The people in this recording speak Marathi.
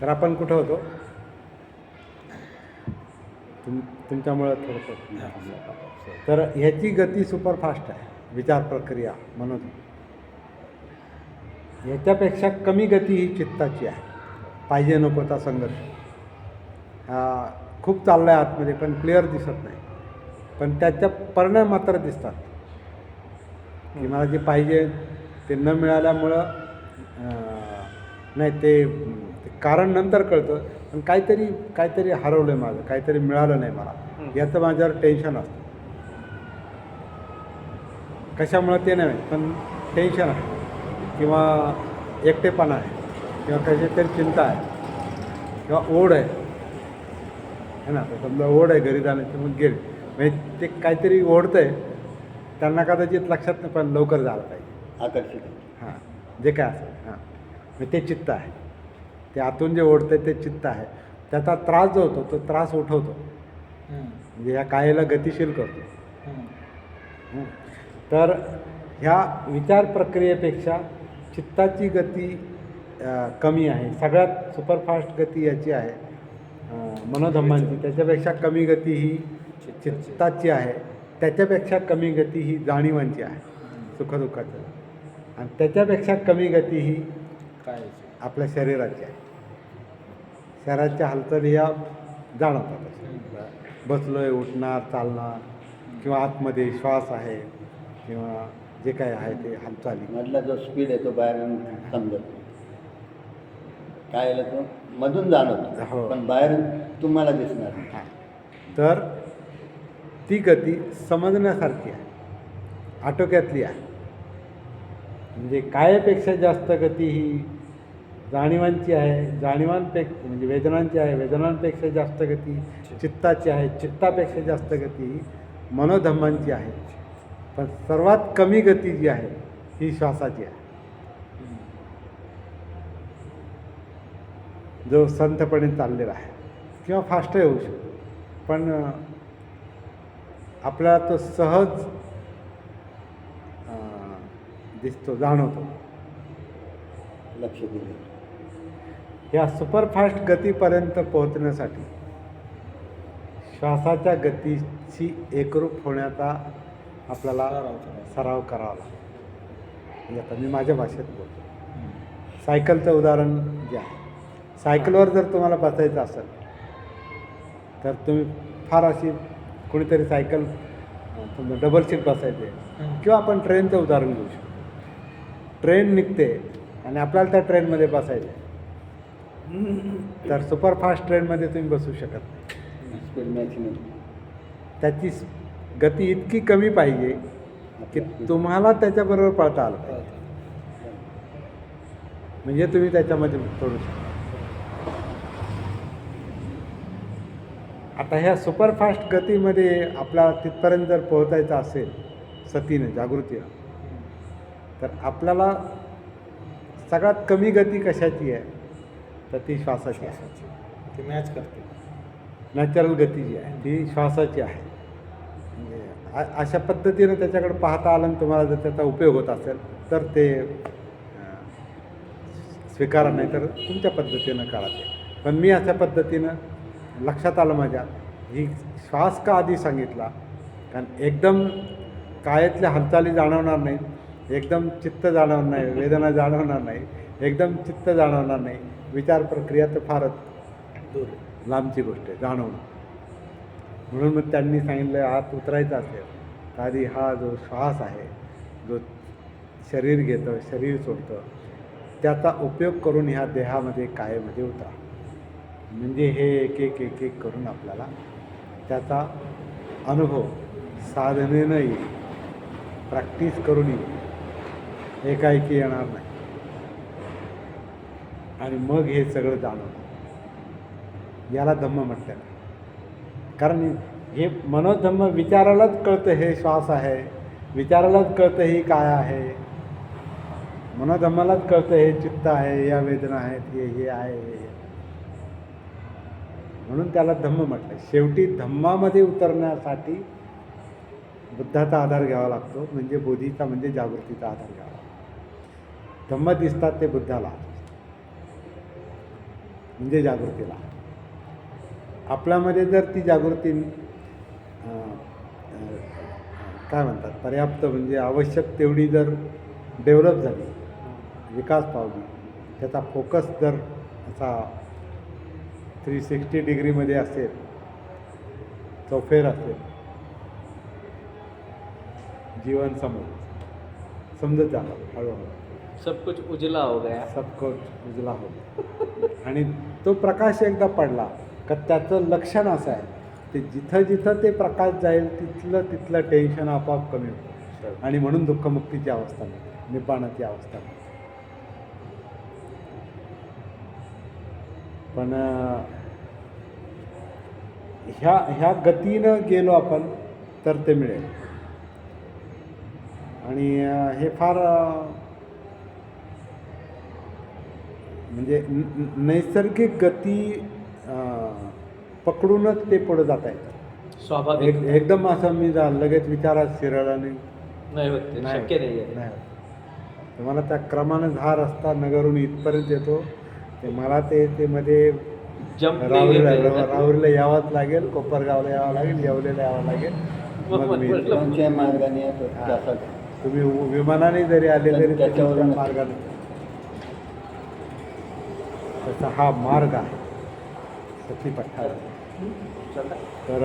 तर आपण कुठं होतो? तुम तुमच्यामुळं थोडंसं तर ह्याची गती सुपरफास्ट आहे विचार प्रक्रिया म्हणून. ह्याच्यापेक्षा कमी गती ही चित्ताची आहे. पाहिजे नकोचा संघर्ष. हा खूप चालला आहे आतमध्ये पण क्लिअर दिसत नाही. पण त्याच्या परिणाम मात्र दिसतात. की मला जे पाहिजे ते न मिळाल्यामुळं नाही ते कारण नंतर कळतं. पण काहीतरी काहीतरी हरवलं आहे माझं काहीतरी मिळालं नाही मला. याचं माझ्यावर टेन्शन असतं. कशामुळं ते नाही पण टेन्शन आहे. किंवा एकटेपणा आहे. किंवा कशाची तरी चिंता आहे. किंवा ओढ आहे. है ना? तर समजा ओढ आहे घरी जाण्याची मग गेली. म्हणजे ते काहीतरी ओढतं आहे त्यांना कदाचित लक्षात नाही पण लवकर झालं पाहिजे. आकर्षित. हां. जे काय असेल हां. म्हणजे ते चित्त आहे. ते आतून जे ओढतं ते चित्त आहे. त्याचा त्रास जो होतो तो त्रास उठवतो. म्हणजे ह्या कायेला गतिशील करतो. तर ह्या विचार प्रक्रियेपेक्षा चित्ताची गती कमी आहे. सगळ्यात सुपरफास्ट गती याची आहे मनोधम्मांची. त्याच्यापेक्षा कमी गती ही चित्ताची. आहे. त्याच्यापेक्षा कमी गती ही जाणीवांची आहे. सुखदुःखाची. आणि त्याच्यापेक्षा कमी गती ही काय आपल्या शरीराची आहे. शरीराच्या हालचाली या जाणवतात. बसलो आहे उठणार चालणार किंवा आतमध्ये श्वास आहे किंवा जे काय आहे ते हालचाली मधला जो स्पीड आहे तो बाहेर समजत. काय आलं तो मधून हो. जाणवतो पण बाहेर तुम्हाला दिसणार. हां तर ती गती समजण्यासारखी आहे आटोक्यातली आहे म्हणजे कायपेक्षा जास्त गती ही जाणीवांची आहे जाणीवांपेक्षा म्हणजे वेदनांची आहे वेदनांपेक्षा जास्त गती चित्ताची आहे चित्तापेक्षा जास्त गती ही मनोधम्मांची आहे. पण सर्वात कमी गती जी आहे ही श्वासाची आहे. जो संतपणे चाललेला आहे. किंवा फास्ट होऊ शकतो. पण आपल्याला तो सहज दिसतो जाणवतो. लक्ष दिले. या सुपरफास्ट गतीपर्यंत पोहोचण्यासाठी श्वासाच्या गतीशी एकरूप होण्याचा आपल्याला सराव करावा. लागतो. आता मी माझ्या भाषेत बोलतो. सायकलचं उदाहरण जे आहे. सायकलवर जर तुम्हाला बसायचं असेल तर तुम्ही फार अशी कोणीतरी सायकल डबल सीट बसायचे. किंवा आपण ट्रेनचं उदाहरण घेऊ शकतो. ट्रेन निघते आणि आपल्याला त्या ट्रेनमध्ये बसायचं तर सुपरफास्ट ट्रेनमध्ये तुम्ही बसू शकत नाही. स्पीड मॅक्सिमम त्याची गती इतकी कमी पाहिजे की तुम्हाला त्याच्याबरोबर पळता आलं पाहिजे. म्हणजे तुम्ही त्याच्यामध्ये पडू शकता. आता ह्या सुपरफास्ट गतीमध्ये आपल्याला तिथपर्यंत जर पोहोचायचं असेल सतीनं जागृतीनं तर आपल्याला सगळ्यात कमी गती कशाची आहे? तर ती श्वासाची आहे. ती मॅच करते. नॅचरल गती जी आहे ती श्वासाची आहे. म्हणजे अशा पद्धतीनं त्याच्याकडे पाहता आलं आणि तुम्हाला जर त्याचा उपयोग होत असेल तर ते स्वीकारा नाही तर तुमच्या पद्धतीनं काढा ते. पण मी अशा पद्धतीनं लक्षात आलं माझ्या ही श्वास का आधी सांगितला? कारण एकदम कायातल्या हालचाली जाणवणार नाही एकदम चित्त जाणवणार नाही वेदना जाणवणार नाही एकदम चित्त जाणवणार नाही. विचार प्रक्रिया तर फारच दूर. लांबची गोष्ट आहे जाणवणं म्हणून मग त्यांनी सांगितलं आत उतरायचा असेल तर आधी हा जो श्वास आहे जो शरीर घेतं शरीर सोडतं त्याचा उपयोग करून ह्या देहामध्ये कायमध्ये उतरा म्हणजे हे एक एक एक एक करून आपल्याला त्याचा अनुभव साधनेनं येईल प्रॅक्टिस करून येईल एकाएकी येणार नाही. आणि मग हे सगळं जाणवतं. याला धम्म म्हटलं कारण हे मनोधम्म विचारालाच कळतं हे श्वास आहे. विचारालाच कळतं ही काय आहे. मनोधम्मालाच कळतं हे चित्त आहे या वेदना आहेत हे हे आहे हे. म्हणून त्याला धम्म म्हटलं शेवटी धम्मामध्ये उतरण्यासाठी बुद्धाचा आधार घ्यावा लागतो. म्हणजे बोधीचा म्हणजे जागृतीचा आधार घ्यावा लागतो. धम्म दिसतात ते बुद्धाला. म्हणजे जागृतीला. आपल्यामध्ये जर ती जागृती काय म्हणतात पर्याप्त म्हणजे आवश्यक तेवढी जर डेव्हलप झाली विकास पावली त्याचा फोकस जर असा थ्री सिक्स्टी डिग्रीमध्ये असेल चौफेर असेल जीवन समज समजत जाणार हळूहळू. सब कुछ उजला हो गया। सब कुछ उजला होतो आणि तो प्रकाश एकदा पडला का त्याचं लक्षण असं आहे ते जिथं जिथं ते प्रकाश जाईल तिथलं तिथलं टेन्शन आपोआप कमी होतं. आणि म्हणून दुःखमुक्तीची अवस्था मिळते निपाणाची अवस्था मिळते पण ह्या ह्या गतीनं गेलो आपण तर ते मिळेल. आणि हे फार म्हणजे नैसर्गिक गती पकडूनच ते पुढे जात आहेत स्वाभाविक. एक एकदम असं मी जा लगेच विचारात आणि नाही. होत शक्य नाही आहे. नाही मला त्या क्रमानं हा रस्ता नगरून इथपर्यंत येतो. ते मला ते ते मध्ये राहुरीला राहुरीला यावंच लागेल कोपरगावला यावं लागेल येवलेला यावं लागेल. मग मी मार्गाने तुम्ही विमानाने जरी आले तरी ते त्याच्यावरून- तुमच्या मार्गाने त्याचा हा मार्ग आहे. सखी पठार. तर